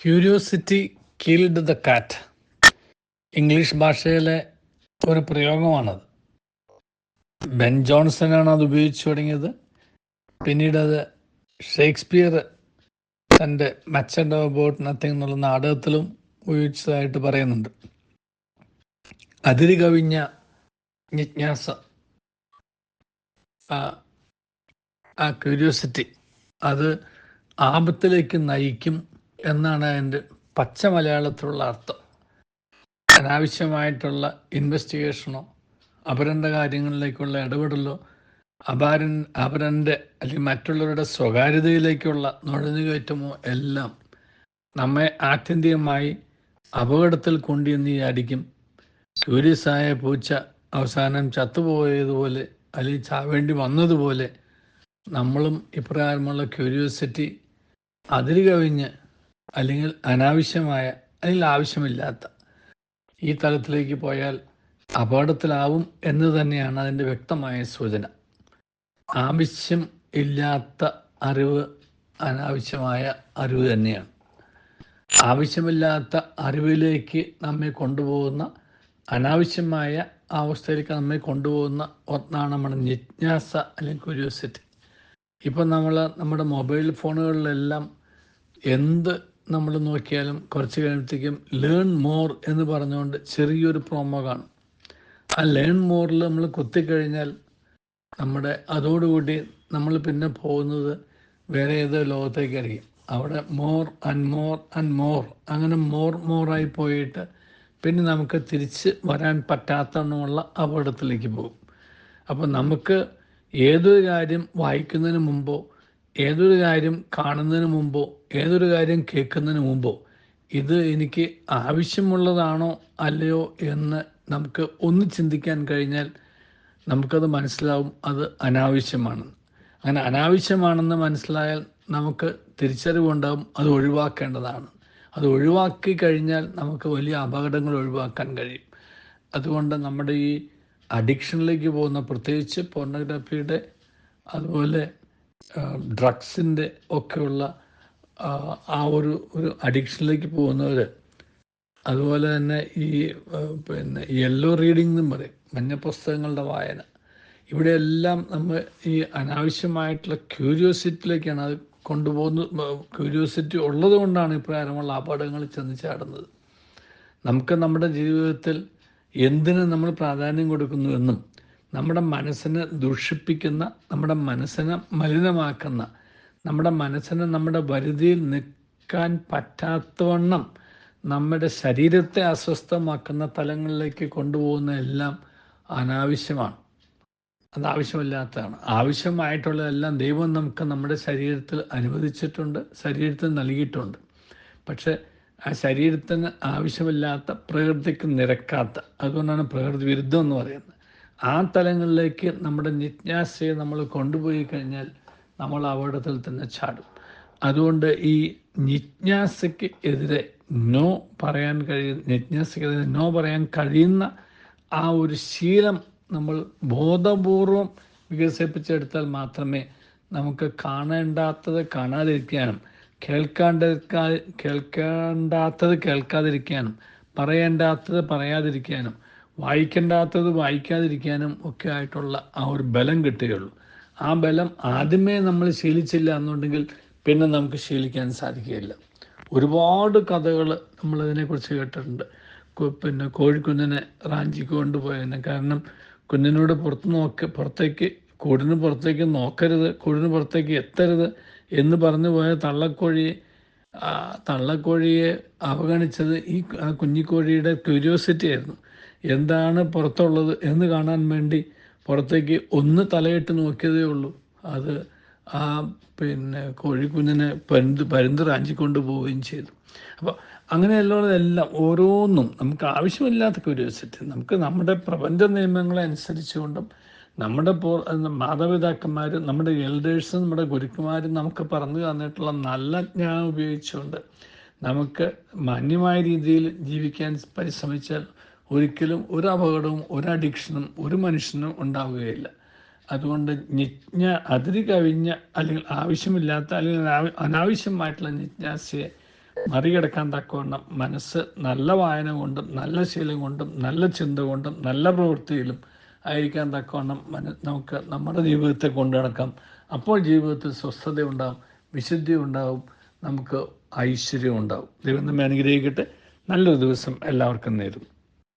Curiosity killed the cat English ഭാഷയിലെ ഒരു പ്രയോഗമാണത്. Ben ജോൺസനാണ് അത് ഉപയോഗിച്ചു തുടങ്ങിയത്. പിന്നീട് അത് ഷേക്സ്പിയർ തന്റെ മച്ചഡ് അബൌട്ട് നത്തിങ് എന്നുള്ള നാടകത്തിലും ഉപയോഗിച്ചതായിട്ട് പറയുന്നുണ്ട്. അതിര് കവിഞ്ഞ ജിജ്ഞാസ ആ ക്യൂരിയോസിറ്റി അത് ആപത്തിലേക്ക് നയിക്കും എന്നാണ് അതിന്റെ പച്ച മലയാളത്തിലുള്ള അർത്ഥം. അനാവശ്യമായിട്ടുള്ള ഇൻവെസ്റ്റിഗേഷനോ അപരന്റെ കാര്യങ്ങളിലേക്കുള്ള ഇടപെടലോ അപാരൻ അപരന്റെ അല്ലെങ്കിൽ മറ്റുള്ളവരുടെ സ്വകാര്യതയിലേക്കുള്ള നുഴഞ്ഞുകയറ്റമോ എല്ലാം നമ്മെ ആത്യന്തികമായി അപകടത്തിൽ കൊണ്ടുവന്ന് വിചാരിക്കും സൂര്യസായ പൂച്ച അവസാനം ചത്തുപോയതുപോലെ അല്ലെങ്കിൽ ചാവേണ്ടി വന്നതുപോലെ നമ്മളും ഇപ്രകാരമുള്ള ക്യൂരിയോസിറ്റി അതിര് കവിഞ്ഞ് അല്ലെങ്കിൽ അനാവശ്യമായ അല്ലെങ്കിൽ ആവശ്യമില്ലാത്ത ഈ തലത്തിലേക്ക് പോയാൽ അപകടത്തിലാവും എന്ന് തന്നെയാണ് അതിന്റെ വ്യക്തമായ സൂചന. ആവശ്യം ഇല്ലാത്ത അറിവ് അനാവശ്യമായ അറിവ് തന്നെയാണ്. ആവശ്യമില്ലാത്ത അറിവിലേക്ക് നമ്മെ കൊണ്ടുപോകുന്ന അനാവശ്യമായ അവസ്ഥയിലേക്ക് നമ്മെ കൊണ്ടുപോകുന്ന ഒന്നാണ് നമ്മുടെ ജിജ്ഞാസ അല്ലെങ്കിൽ ക്യൂരിയോസിറ്റി. ഇപ്പം നമ്മൾ നമ്മുടെ മൊബൈൽ ഫോണുകളിലെല്ലാം എന്ത് നമ്മൾ നോക്കിയാലും കുറച്ച് കഴിയുമ്പോഴത്തേക്കും ലേൺ മോർ എന്ന് പറഞ്ഞുകൊണ്ട് ചെറിയൊരു പ്രോമോ കാണും. ആ ലേൺ മോറിൽ നമ്മൾ കുത്തിക്കഴിഞ്ഞാൽ നമ്മുടെ അതോടുകൂടി നമ്മൾ പിന്നെ പോകുന്നത് വേറെ ഏതോ ലോകത്തേക്കായിരിക്കും. അവിടെ more and more and more അങ്ങനെ മോർ മോറായി പോയിട്ട് പിന്നെ നമുക്ക് തിരിച്ച് വരാൻ പറ്റാത്തവണ്ണമുള്ള അപകടത്തിലേക്ക് പോകും. അപ്പോൾ നമുക്ക് ഏതൊരു കാര്യം വായിക്കുന്നതിന് മുമ്പോ ഏതൊരു കാര്യം കാണുന്നതിന് മുമ്പോ ഏതൊരു കാര്യം കേൾക്കുന്നതിന് മുമ്പോ ഇത് എനിക്ക് ആവശ്യമുള്ളതാണോ അല്ലയോ എന്ന് നമുക്ക് ഒന്ന് ചിന്തിക്കാൻ കഴിഞ്ഞാൽ നമുക്കത് മനസ്സിലാവും അത് അനാവശ്യമാണെന്ന് അങ്ങനെ അനാവശ്യമാണെന്ന് മനസ്സിലായാൽ നമുക്ക് തിരിച്ചറിവുണ്ടാവും അത് ഒഴിവാക്കേണ്ടതാണ്. അത് ഒഴിവാക്കി കഴിഞ്ഞാൽ നമുക്ക് വലിയ അപകടങ്ങൾ ഒഴിവാക്കാൻ കഴിയും. അതുകൊണ്ട് നമ്മുടെ ഈ അഡിക്ഷനിലേക്ക് പോകുന്ന പ്രത്യേകിച്ച് പോർണോഗ്രാഫിയുടെ അതുപോലെ ഡ്രഗ്സിന്റെ ഒക്കെയുള്ള ആ ഒരു ഒരു അഡിക്ഷനിലേക്ക് പോകുന്നവർ അതുപോലെ തന്നെ ഈ പിന്നെ യെല്ലോ റീഡിംഗ് എന്നും പറയും മഞ്ഞ പുസ്തകങ്ങളുടെ വായന. ഇവിടെയെല്ലാം നമ്മൾ ഈ അനാവശ്യമായിട്ടുള്ള ക്യൂരിയോസിറ്റിയിലേക്കാണ് അത് കൊണ്ടുപോകുന്ന ക്യൂരിയോസിറ്റി ഉള്ളത് കൊണ്ടാണ് ഇപ്രകാരമുള്ള അപകടങ്ങൾ ചെന്ന് ചാടുന്നത്. നമുക്ക് നമ്മുടെ ജീവിതത്തിൽ എന്തിന് നമ്മൾ പ്രാധാന്യം കൊടുക്കുന്നുവെന്നും നമ്മുടെ മനസ്സിനെ ദുഷിപ്പിക്കുന്ന നമ്മുടെ മനസ്സിനെ മലിനമാക്കുന്ന നമ്മുടെ മനസ്സിനെ നമ്മുടെ വരുതിയിൽ നിൽക്കാൻ പറ്റാത്തവണ്ണം നമ്മുടെ ശരീരത്തെ അസ്വസ്ഥമാക്കുന്ന തലങ്ങളിലേക്ക് കൊണ്ടുപോകുന്ന എല്ലാം അനാവശ്യമാണ്. അത് ആവശ്യമില്ലാത്തതാണ്. ആവശ്യമായിട്ടുള്ളതെല്ലാം ദൈവം നമുക്ക് നമ്മുടെ ശരീരത്തിൽ അനുവദിച്ചിട്ടുണ്ട് ശരീരത്തിൽ നൽകിയിട്ടുണ്ട്. പക്ഷേ ആ ശരീരത്തിന് ആവശ്യമില്ലാത്ത പ്രകൃതിക്ക് നിരക്കാത്ത അതുകൊണ്ടാണ് പ്രകൃതി വിരുദ്ധം എന്ന് പറയുന്നത്. ആ തലങ്ങളിലേക്ക് നമ്മുടെ ജിജ്ഞാസയെ നമ്മൾ കൊണ്ടുപോയി കഴിഞ്ഞാൽ നമ്മൾ അപകടത്തിൽ തന്നെ ചാടും. അതുകൊണ്ട് ഈ ജിജ്ഞാസയ്ക്ക് എതിരെ നോ പറയാൻ കഴിയുന്ന ജിജ്ഞാസയ്ക്കെതിരെ നോ പറയാൻ കഴിയുന്ന ആ ഒരു ശീലം നമ്മൾ ബോധപൂർവം വികസിപ്പിച്ചെടുത്താൽ മാത്രമേ നമുക്ക് കാണേണ്ടാത്തത് കാണാതിരിക്കാനും കേൾക്കാണ്ടിരിക്കാ കേൾക്കേണ്ടാത്തത് കേൾക്കാതിരിക്കാനും പറയേണ്ടാത്തത് പറയാതിരിക്കാനും വായിക്കേണ്ടാത്തത് വായിക്കാതിരിക്കാനും ഒക്കെ ആയിട്ടുള്ള ആ ഒരു ബലം കിട്ടുകയുള്ളൂ ആ ബലം ആദ്യമേ നമ്മൾ ശീലിച്ചില്ല എന്നുണ്ടെങ്കിൽ പിന്നെ നമുക്ക് ശീലിക്കാൻ സാധിക്കുകയില്ല. ഒരുപാട് കഥകൾ നമ്മൾ ഇതിനെക്കുറിച്ച് കേട്ടിട്ടുണ്ട് പിന്നെ കോഴിക്കുഞ്ഞിനെ റാഞ്ചിക്ക് കൊണ്ടുപോയതിനെ കാരണം കുഞ്ഞിനോട് പുറത്ത് നോക്ക പുറത്തേക്ക് കൂടിന് പുറത്തേക്ക് നോക്കരുത് കൂടിന് പുറത്തേക്ക് എത്തരുത് എന്ന് പറഞ്ഞു പോയ തള്ളക്കോഴിയെ തള്ളക്കോഴിയെ അവഗണിച്ചത് ഈ കുഞ്ഞിക്കോഴിയുടെ ക്യൂരിയോസിറ്റി ആയിരുന്നു. എന്താണ് പുറത്തുള്ളത് എന്ന് കാണാൻ വേണ്ടി പുറത്തേക്ക് ഒന്ന് തലയിട്ട് നോക്കിയതേ ഉള്ളൂ. അത് ആ പിന്നെ കോഴിക്കുഞ്ഞിനെ പരുന്ത് പരുന്ത് റാഞ്ചിക്കൊണ്ട് പോവുകയും ചെയ്തു. അപ്പോൾ അങ്ങനെയുള്ളതെല്ലാം ഓരോന്നും നമുക്ക് ആവശ്യമില്ലാത്ത ക്യൂരിയോസിറ്റി നമുക്ക് നമ്മുടെ പ്രപഞ്ച നിയമങ്ങളെ അനുസരിച്ചുകൊണ്ടും നമ്മുടെ മാതാപിതാക്കന്മാർ നമ്മുടെ എൽഡേഴ്സും നമ്മുടെ ഗുരുക്കന്മാരും നമുക്ക് പറഞ്ഞു തന്നിട്ടുള്ള നല്ല ജ്ഞാനം ഉപയോഗിച്ചുകൊണ്ട് നമുക്ക് മാന്യമായ രീതിയിൽ ജീവിക്കാൻ പരിശ്രമിച്ചാൽ ഒരിക്കലും ഒരു അപകടവും ഒരു അഡിക്ഷനും ഒരു മനുഷ്യനും ഉണ്ടാവുകയില്ല. അതുകൊണ്ട് നിജ്ഞ അതിരി കവിഞ്ഞ അല്ലെങ്കിൽ ആവശ്യമില്ലാത്ത അല്ലെങ്കിൽ അനാവശ്യമായിട്ടുള്ള ജിജ്ഞാസയെ മറികടക്കാൻ തക്കവണ്ണം മനസ്സ് നല്ല വായന കൊണ്ടും നല്ല ശീലം കൊണ്ടും നല്ല ചിന്ത കൊണ്ടും നല്ല പ്രവൃത്തിയിലും ആയിരിക്കാൻ തക്കവണ്ണം മന നമുക്ക് നമ്മുടെ ജീവിതത്തെ കൊണ്ടു നടക്കാം. അപ്പോൾ ജീവിതത്തിൽ സ്വസ്ഥത ഉണ്ടാവും വിശുദ്ധി ഉണ്ടാവും നമുക്ക് ഐശ്വര്യം ഉണ്ടാവും. ദൈവം നമ്മെ അനുഗ്രഹിക്കട്ടെ. നല്ലൊരു ദിവസം എല്ലാവർക്കും നേരും